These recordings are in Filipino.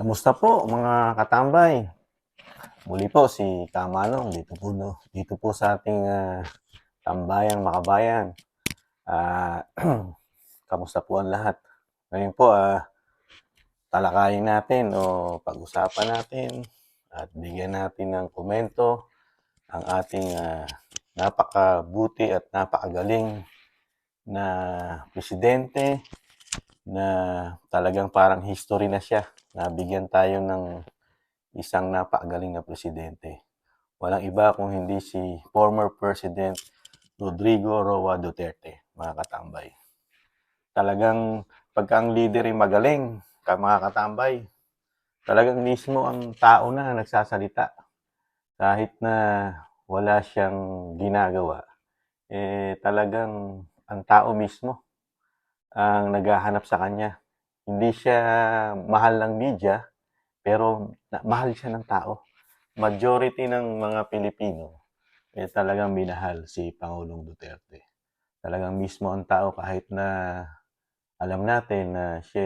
Kamusta po mga katambay? Muli po si Kamanong dito po no, dito po sa ating ah, tambayan makabayan. Ah, kamusta po ang lahat? Ngayon po ah talakayin natin o pag-usapan natin at bigyan natin ng komento ang ating ah, napakabuti at napakagaling na presidente na talagang parang history na siya. Nabigyan tayo ng isang napakagaling na presidente. Walang iba kung hindi si former President Rodrigo Roa Duterte, mga katambay. Talagang pagka ang leader ay magaling, mga katambay, talagang mismo ang tao na nagsasalita. Kahit na wala siyang ginagawa, eh talagang ang tao mismo ang naghahanap sa kanya. Hindi siya mahal ng media, pero na- mahal siya ng tao. Majority ng mga Pilipino, eh talagang minahal si Pangulong Duterte. Talagang mismo ang tao kahit na alam natin na siya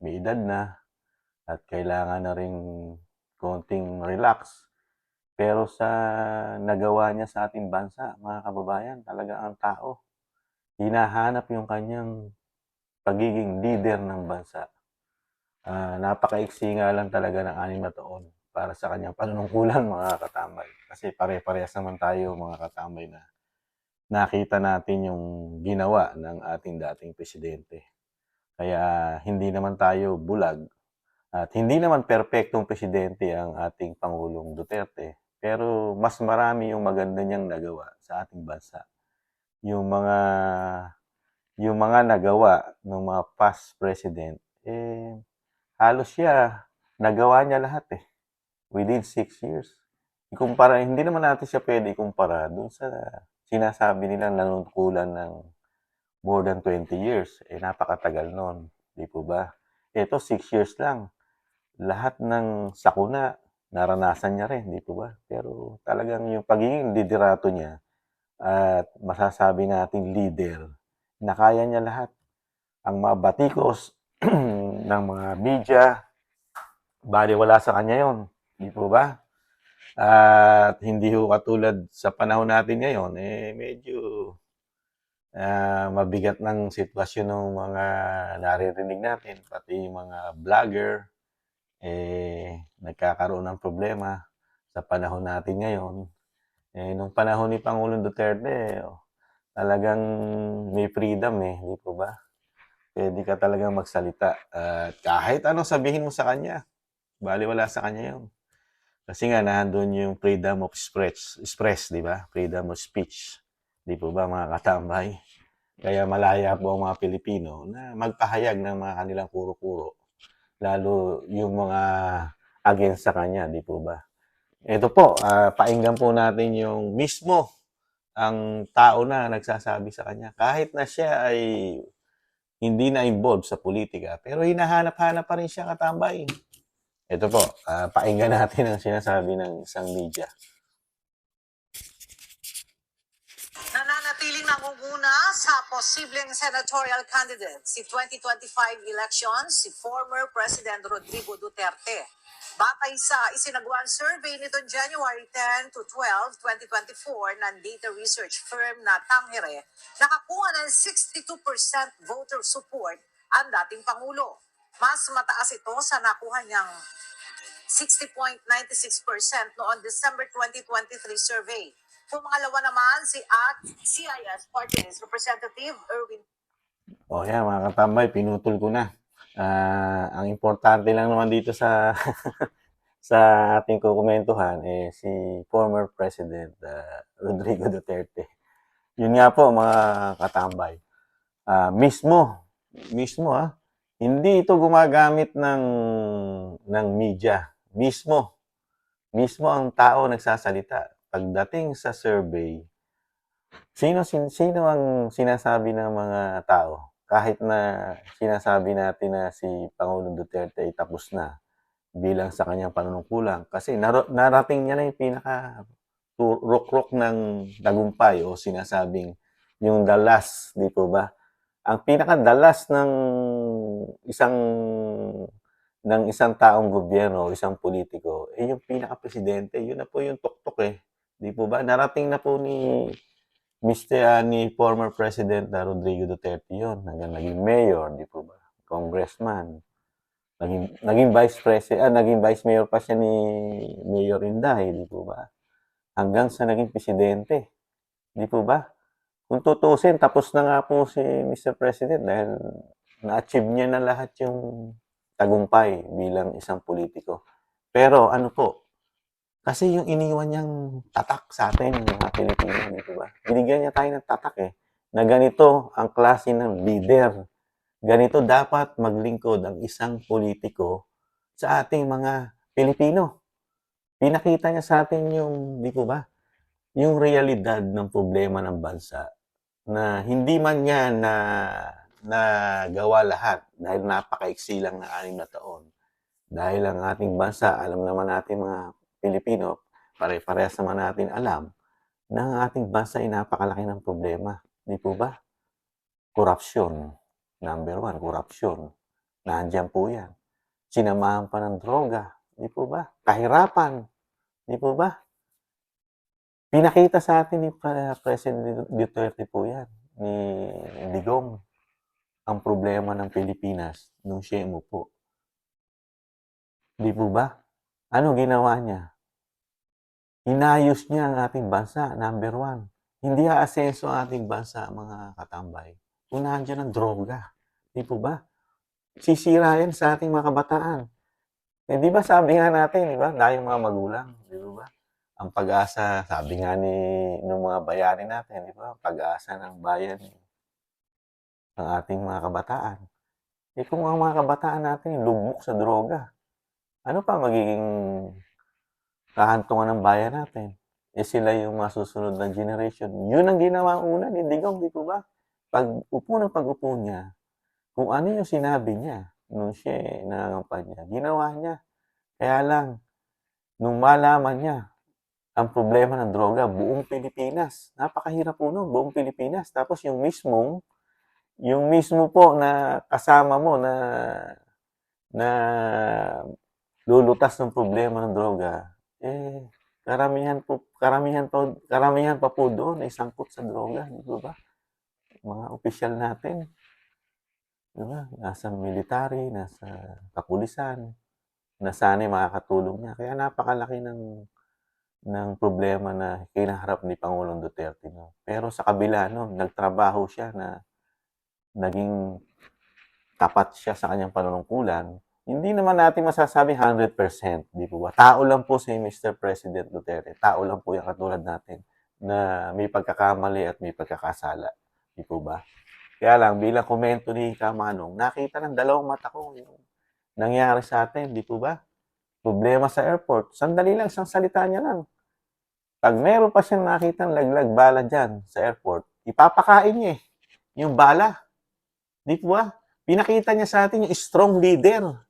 may edad na at kailangan na rin konting relax. Pero sa nagawa niya sa ating bansa, mga kababayan, talaga ang tao, hinahanap yung kanyang pagiging leader ng bansa. Ah, napakaiksi nga lang talaga ng anim na taon para sa kanyang panunungkulan mga katambay. Kasi pare-parehas naman tayo mga katambay na nakita natin yung ginawa ng ating dating presidente. Kaya hindi naman tayo bulag at hindi naman perpektong presidente ang ating Pangulong Duterte. Pero mas marami yung maganda niyang nagawa sa ating bansa. Yung mga yung mga nagawa ng mga past president, eh, halos siya, nagawa niya lahat eh. Within six years. Ikumpara, hindi naman natin siya pwede ikumpara dun sa sinasabi nila nanungkulan ng more than 20 years. Eh, napakatagal nun. Di po ba? Ito, six years lang. Lahat ng sakuna, naranasan niya rin, di po ba? Pero talagang yung pagiging liderato niya at masasabi nating leader, na kaya niya lahat. Ang mga batikos ng mga media, bali wala sa kanya yon, di po ba? At hindi ho katulad sa panahon natin ngayon, eh medyo ah, mabigat ng sitwasyon ng mga naririnig natin, pati mga vlogger, eh nagkakaroon ng problema sa panahon natin ngayon. Eh, nung panahon ni Pangulong Duterte, oh, talagang may freedom eh, di po ba? Pwede ka talagang magsalita. At kahit anong sabihin mo sa kanya, bali wala sa kanya yun. Kasi nga, nandun yung freedom of express, express di ba? Freedom of speech. Di po ba, mga katambay? Kaya malaya po ang mga Pilipino na magpahayag ng mga kanilang kuro-kuro. Lalo yung mga against sa kanya, di po ba? Ito po, ah, painggan po natin yung mismo ang tao na nagsasabi sa kanya. Kahit na siya ay hindi na involved sa politika, pero hinahanap-hanap pa rin siya katambay. Ito po, ah, painggan natin ang sinasabi ng isang media. Nananatiling nangunguna sa posibleng senatorial candidate si 2025 elections si former President Rodrigo Duterte. Batay sa isinagawang survey nitong January 10 to 12, 2024 ng data research firm na Tangere, nakakuha ng 62% voter support ang dating Pangulo. Mas mataas ito sa nakuha niyang 60.96% noong December 2023 survey. Pumangalawa naman si at CIS Party Representative Erwin O yan, mga katambay, pinutol ko na. Ah, ang importante lang naman dito sa sa ating kukumentuhan eh si former President ah, Rodrigo Duterte. Yun nga po mga katambay. Ah, mismo, mismo ah, hindi ito gumagamit ng ng media. Mismo, mismo ang tao nagsasalita. Pagdating sa survey, sino sin, sino ang sinasabi ng mga tao? Kahit na sinasabi natin na si Pangulong Duterte ay tapos na bilang sa kanyang panunungkulan kasi nar- narating niya na yung pinaka rukrok ng tagumpay o sinasabing yung last, di po ba? Ang pinaka last ng isang ng isang taong gobyerno, isang politiko, eh yung pinaka-presidente, yun na po yung tuktok eh. Po ba? Narating na po ni Mr. ah, ni former President na Rodrigo Duterte yun. Hanggang naging mayor, di po ba? Congressman. Naging, naging vice president, ah, naging vice mayor pa siya ni Mayor Inday, di po ba? Hanggang sa naging presidente. Di po ba? Kung tutusin, tapos na nga po si Mr. President dahil na-achieve niya na lahat yung tagumpay bilang isang politiko. Pero ano po, kasi yung iniwan niyang tatak sa atin, mga Pilipino, di ba? Binigyan niya tayo ng tatak eh, na ganito ang klase ng leader. Ganito dapat maglingkod ang isang politiko sa ating mga Pilipino. Pinakita niya sa atin yung, di po ba, yung realidad ng problema ng bansa na hindi man niya na nagawa lahat dahil napakaiksi lang na anim na taon. Dahil ang ating bansa, alam naman natin mga Pilipino, pare-parehas naman natin alam, na ang ating bansa ay napakalaki ng problema. Di po ba? Korupsyon. Number one, korupsyon. Nandiyan po yan. Sinamahan pa ng droga. Di po ba? Kahirapan. Di po ba? Pinakita sa atin ni President Duterte po yan, ni Digong, ang problema ng Pilipinas nung siya umupo. Di po ba? Ano ginawa niya? Inayos niya ang ating bansa, number one. Hindi aasenso ang ating bansa, mga katambay. Kung nandiyan ang droga. Di po ba? Sisira yan sa ating mga kabataan. Eh, di ba sabi nga natin, di ba? Tayong mga magulang, di ba? Ang pag-asa, sabi nga ni ng mga bayani natin, di ba? Pag-asa ng bayan ng ating mga kabataan. Eh kung ang mga kabataan natin lugmok sa droga, ano pa magiging kahantungan ng bayan natin? Eh sila yung masusunod na generation. Yun ang ginawa una ni Digong, di po ba? Pag upo ng pag-upo niya, kung ano yung sinabi niya nung siya eh, nangangampanya, ginawa niya. Kaya lang, nung malaman niya ang problema ng droga, buong Pilipinas. Napakahirap po nun, buong Pilipinas. Tapos yung mismong, yung mismo po na kasama mo na na lulutas ng problema ng droga, eh, karamihan po, karamihan pa, karamihan pa po doon ay sangkot sa droga, di ba? Mga opisyal natin, di ba? Nasa military, nasa kapulisan, nasanay makakatulong niya. Kaya napakalaki ng ng problema na kinaharap ni Pangulong Duterte. No? Pero sa kabila, no, nagtrabaho siya na naging tapat siya sa kanyang panunungkulan. Hindi naman natin masasabi 100%, di po ba? Tao lang po si Mr. President Duterte. Tao lang po yung katulad natin na may pagkakamali at may pagkakasala. Di po ba? Kaya lang, bilang komento ni Kamanong, nakita ng dalawang mata ko yung nangyari sa atin, di po ba? Problema sa airport. Sandali lang, isang salita niya lang. Pag meron pa siyang nakitang laglag bala dyan sa airport, ipapakain niya eh. Yung bala. Di po ba? Pinakita niya sa atin yung strong leader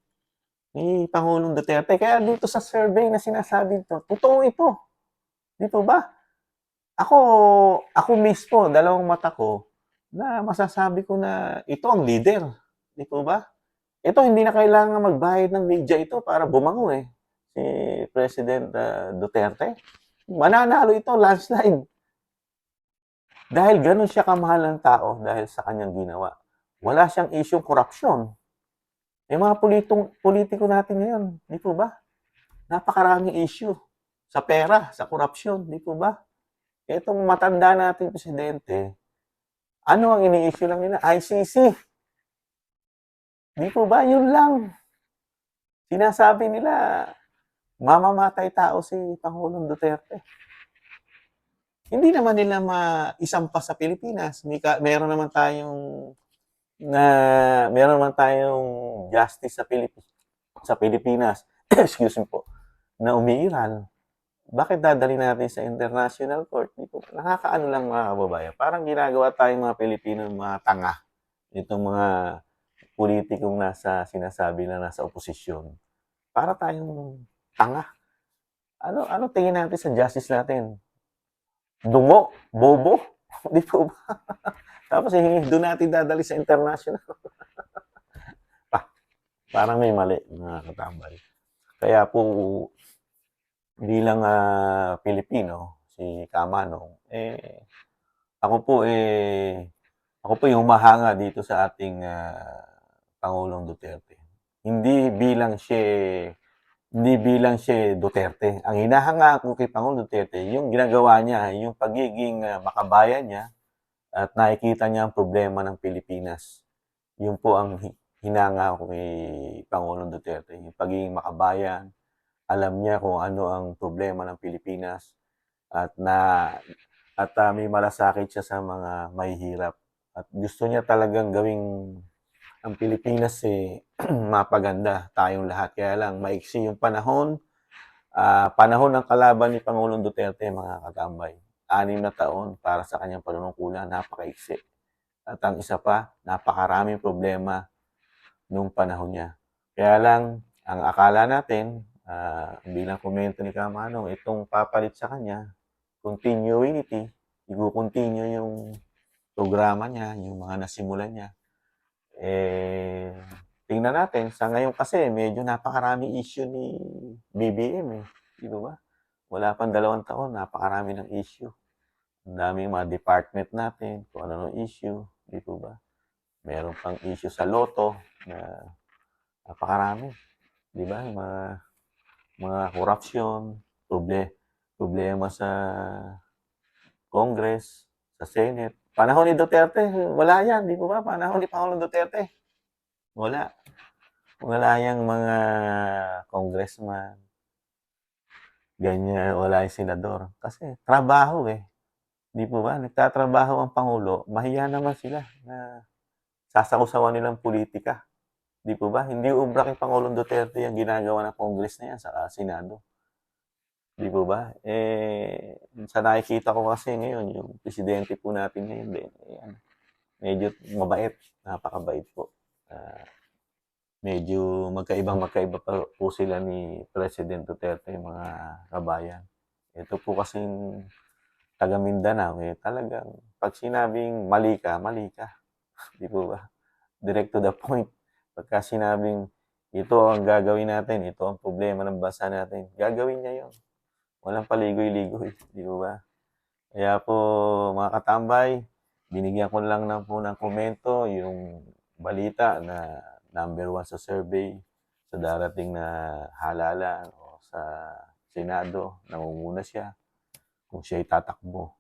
ni Pangulong Duterte. Kaya dito sa survey na sinasabi ito, totoo ito. Di po ba? Ako, ako mismo, dalawang mata ko, na masasabi ko na ito ang leader. Di po ba? Ito, hindi na kailangan magbayad ng media ito para bumango eh. Si President ah, Duterte. Mananalo ito, landslide. Dahil ganun siya kamahal ng tao dahil sa kanyang ginawa. Wala siyang isyong korupsyon. Yung mga politiko, politiko natin ngayon, di po ba? Napakaraming issue sa pera, sa korupsyon, di po ba? Itong matanda nating presidente, ano ang ini-issue lang nila? ICC. Di po ba? Yun lang. Sinasabi nila, mamamatay tao si Pangulong Duterte. Hindi naman nila maisampa sa Pilipinas. May ka, meron naman tayong na meron naman tayong justice sa Pilipinas sa Pilipinas. Excuse me po. Na umiiral. Bakit dadali natin sa international court? Di po, nakakaano lang mga kababayan. Parang ginagawa tayong mga Pilipino mga tanga. Itong mga politikong nasa sinasabi na nasa oposisyon. Para tayong tanga. Ano ano tingin natin sa justice natin? Dungo, bobo, di po ba? Tapos eh, doon natin dadali sa international. pa. Parang may mali, mga katambay. Kaya po, bilang ah, Pilipino, si Kamanong, eh, ako po eh, ako po yung humahanga dito sa ating ah, Pangulong Duterte. Hindi bilang siya, hindi bilang siya Duterte. Ang hinahanga ko kay Pangulong Duterte, yung ginagawa niya, yung pagiging ah, makabayan niya, at nakikita niya ang problema ng Pilipinas. Yun po ang hi- hinanga ko kay Pangulong Duterte. Yung pagiging makabayan, alam niya kung ano ang problema ng Pilipinas at na at ah, may malasakit siya sa mga mahihirap. At gusto niya talagang gawing ang Pilipinas eh mapaganda tayong lahat. Kaya lang maiksi yung panahon, ah, panahon ng kalaban ni Pangulong Duterte mga kagambay. Anim na taon para sa kanyang panunungkulan, napakaiksi. At ang isa pa, napakaraming problema nung panahon niya. Kaya lang, ang akala natin, ah, bilang komento ni Kamanong, itong papalit sa kanya, continuity, i-continue yung programa niya, yung mga nasimulan niya. Eh, tingnan natin, sa ngayon kasi, medyo napakarami issue ni BBM eh. Di ba? Wala pang dalawang taon, napakarami ng issue. Ang daming mga department natin, kung ano ng issue, di ba? Meron pang issue sa loto na napakarami. Di ba? Mga, mga corruption, proble problema sa Congress, sa Senate. Panahon ni Duterte, wala yan, di ba? Panahon ni Pangulong Duterte, wala. Wala yung mga congressman, ganyan, wala yung senador. Kasi trabaho eh. Di po ba? Nagtatrabaho ang Pangulo, mahiya naman sila na sasakusawan nilang politika. Di po ba? Hindi ubra kay Pangulong Duterte yung ginagawa ng Congress na yan sa Senado. Di po ba? Eh, sa nakikita ko kasi ngayon, yung presidente po natin ngayon din, eh, ano, medyo mabait, napakabait po. Ah, medyo magkaibang magkaiba pa po sila ni President Duterte, mga kabayan. Ito po kasing taga Mindanao, eh, talagang pag sinabing mali ka, mali ka. Di po ba? Direct to the point. Pagka sinabing ito ang gagawin natin, ito ang problema ng bansa natin, gagawin niya yon. Walang paligoy-ligoy, di po ba? Kaya po, mga katambay, binigyan ko lang ng po ng komento yung balita na number one sa survey sa darating na halalan o sa Senado, nangunguna siya kung siya'y tatakbo.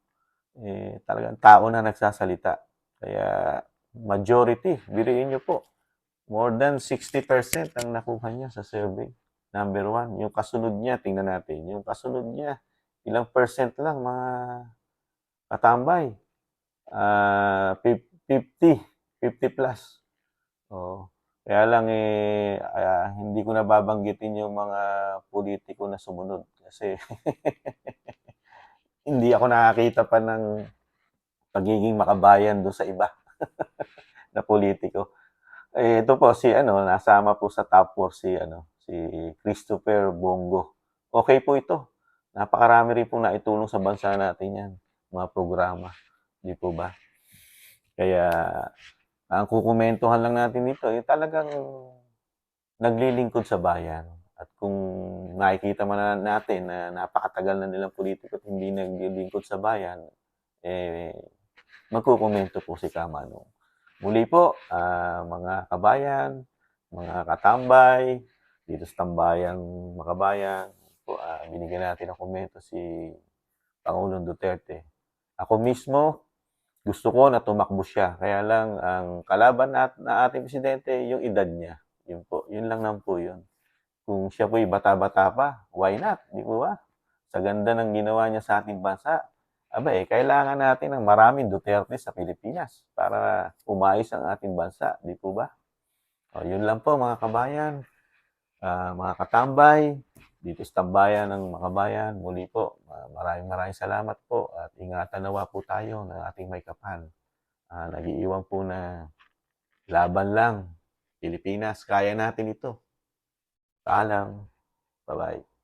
Eh, talagang tao na nagsasalita. Kaya majority, biriin niyo po, more than 60% ang nakuha niya sa survey. Number one. Yung kasunod niya, tingnan natin. Yung kasunod niya, ilang percent lang mga katambay. Fif- 50, 50 plus. Oo. Kaya lang eh, ah, hindi ko nababanggitin yung mga politiko na sumunod. Kasi hindi ako nakakita pa ng pagiging makabayan do sa iba na politiko. Eh, ito po si ano, nasama po sa top 4 si ano, si Christopher Bongo. Okay po ito. Napakarami rin po naitulong sa bansa natin yan, mga programa. Di po ba? Kaya ang kukumentuhan lang natin dito, eh, talagang naglilingkod sa bayan. At kung nakikita man na natin na napakatagal na nilang politiko at hindi naglilingkod sa bayan, eh, magkukomento po si Kamanong. Muli po, ah, mga kabayan, mga katambay, dito sa tambayang makabayan, po, ah, binigyan natin ng komento si Pangulong Duterte. Ako mismo, gusto ko na tumakbo siya. Kaya lang, ang kalaban na, na ating presidente, yung edad niya. Yun po, yun lang naman po yun. Kung siya po'y bata-bata pa, why not? Di po ba? Sa ganda ng ginawa niya sa ating bansa, aba eh, kailangan natin ng maraming Duterte sa Pilipinas para umayos ang ating bansa. Di po ba? O, yun lang po mga kabayan, Ah, mga katambay, dito sa tambayan ng mga kabayan, muli po, ah, maraming maraming salamat po at ingatan nawa po tayo ng ating may kapan. Ah, nag-iiwan po na laban lang. Pilipinas, kaya natin ito. Paalam. Bye-bye.